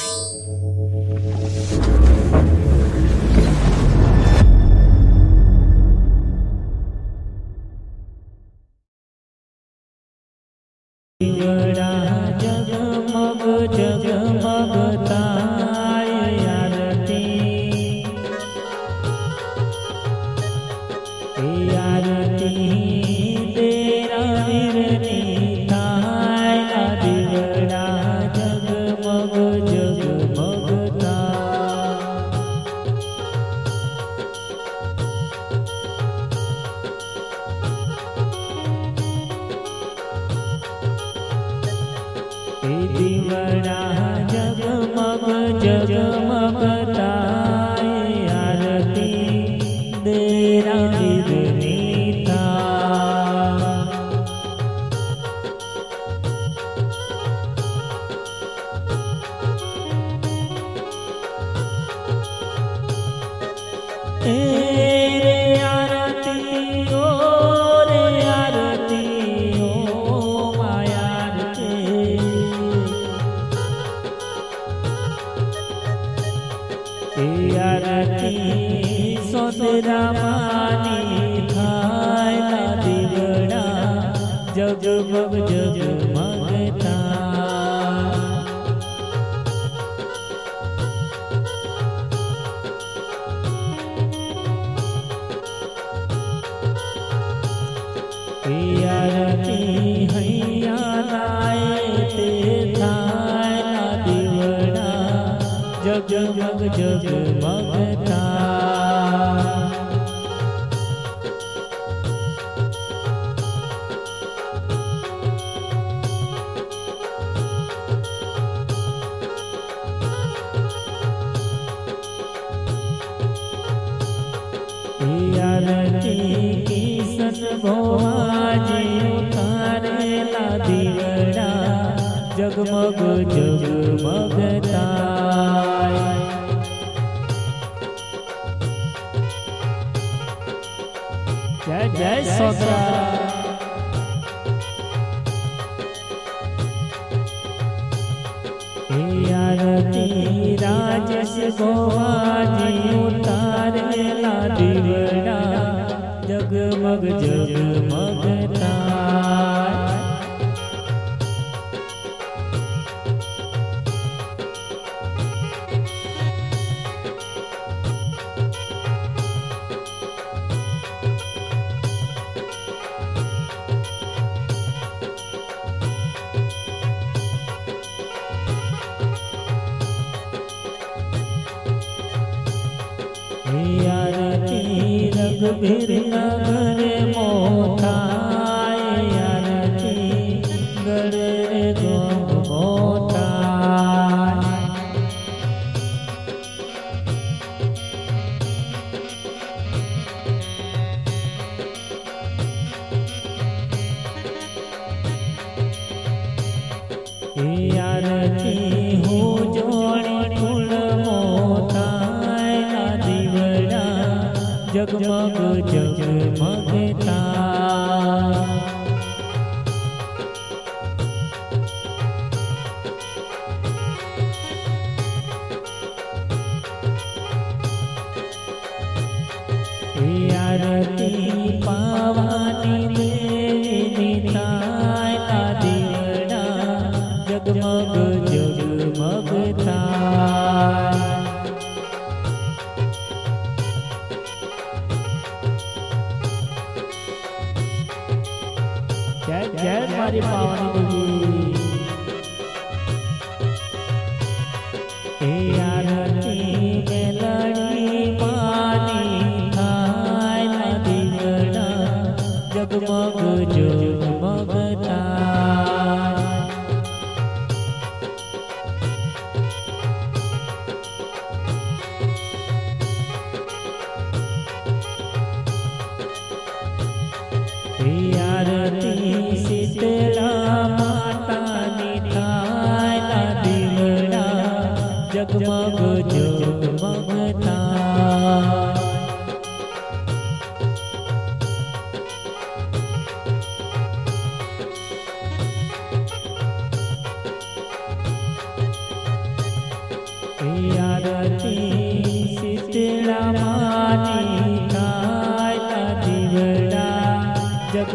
はい。Eh. જગ જગ મગતા યાર કી સત ભોવા જગમગ જગમગતા જય જય સોદરા આરતી રાજસ ગોવાજી ઉતારેલા દીવડા જગમગ જગમગ फिर ना એ આરતી પાવાની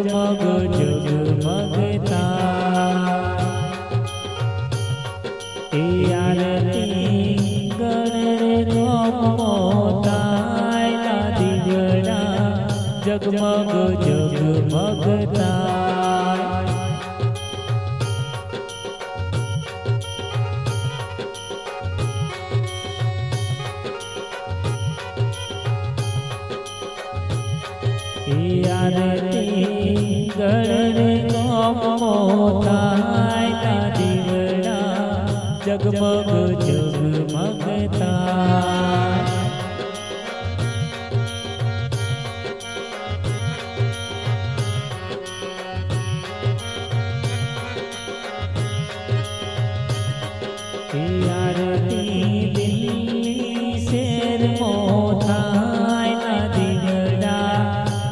જગમગ જગમગતા એ આરતી ગણ મોતા દીવડા જગમગ જગમગતા ಯಾರೇ ગરરે કોમો થાય દીવડા જગમગ જગમગતા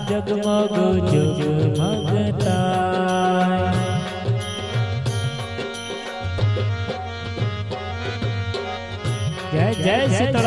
જગમગ જગ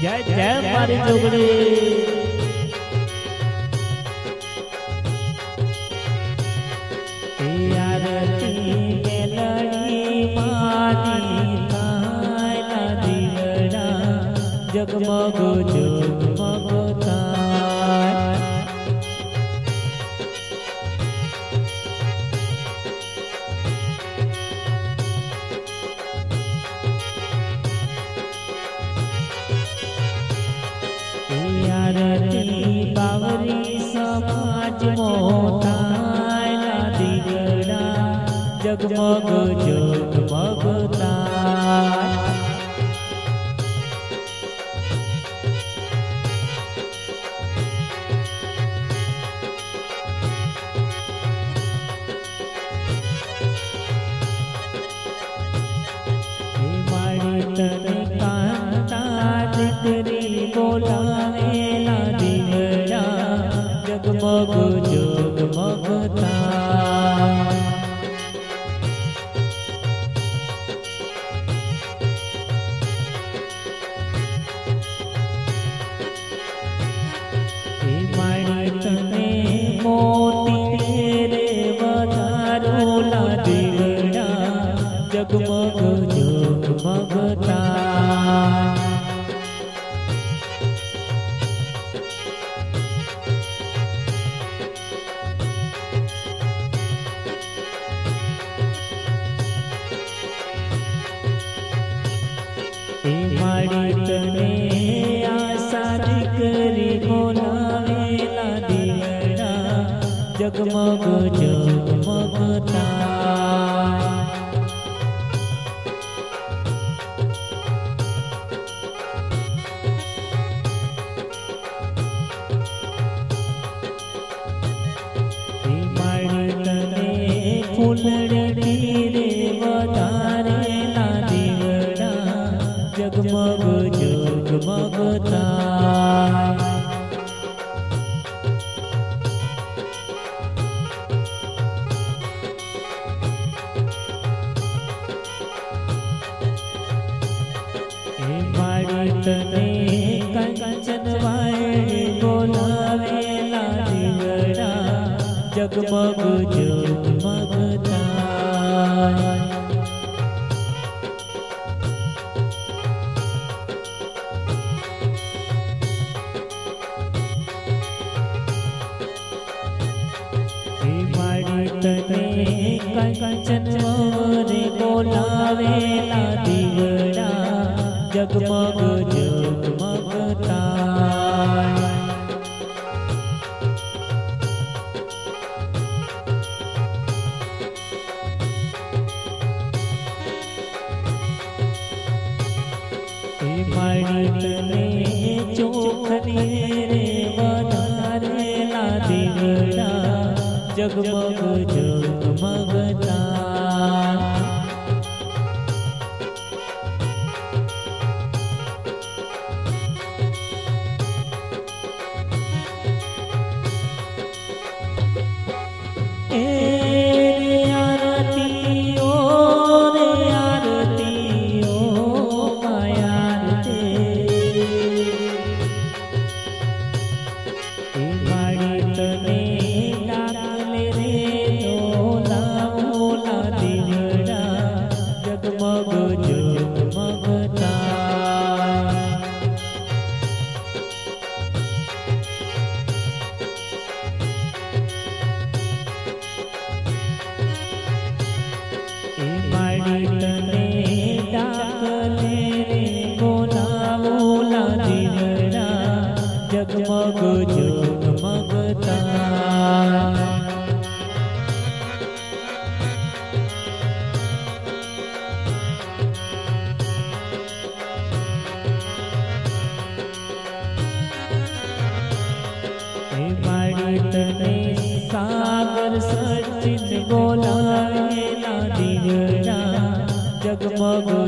જય જય મારી જોગડી जगमग जो હાજરી બાવરી સમાજમાં તારા દીકરા જગમગ જગ માટ ને આશા દીકરી બોલાવેલા દીયડા જગમગ જગમગતા ફૂલડી જગમગ જગમગતા પાટને ચોખને રે જગમગ જ જગમગ જગમગતા તને સાગર સચિત બોલાયેલા દીવડા જગમગ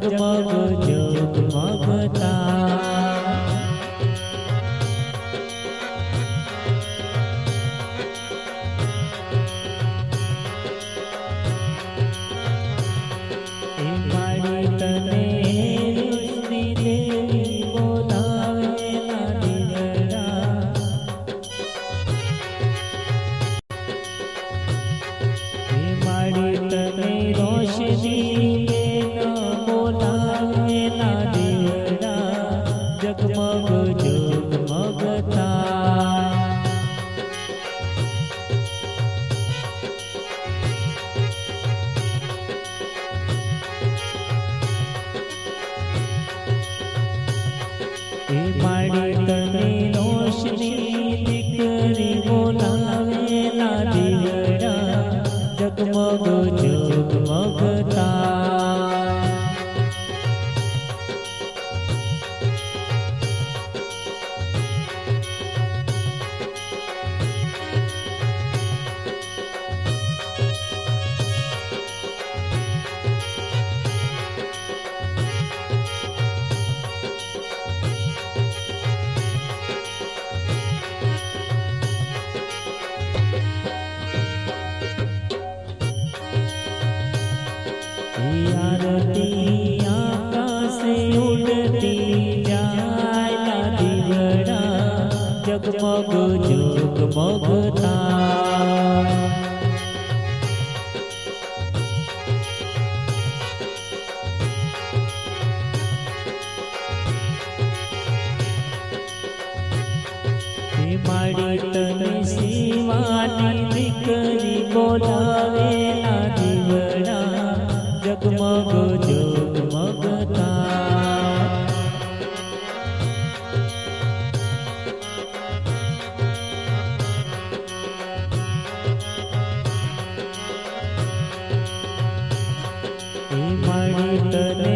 江河。মদনী મગતા મારી તને સીવાની દીકરી બોલાવે ના દીવડા. જગમગ જગમગ शरण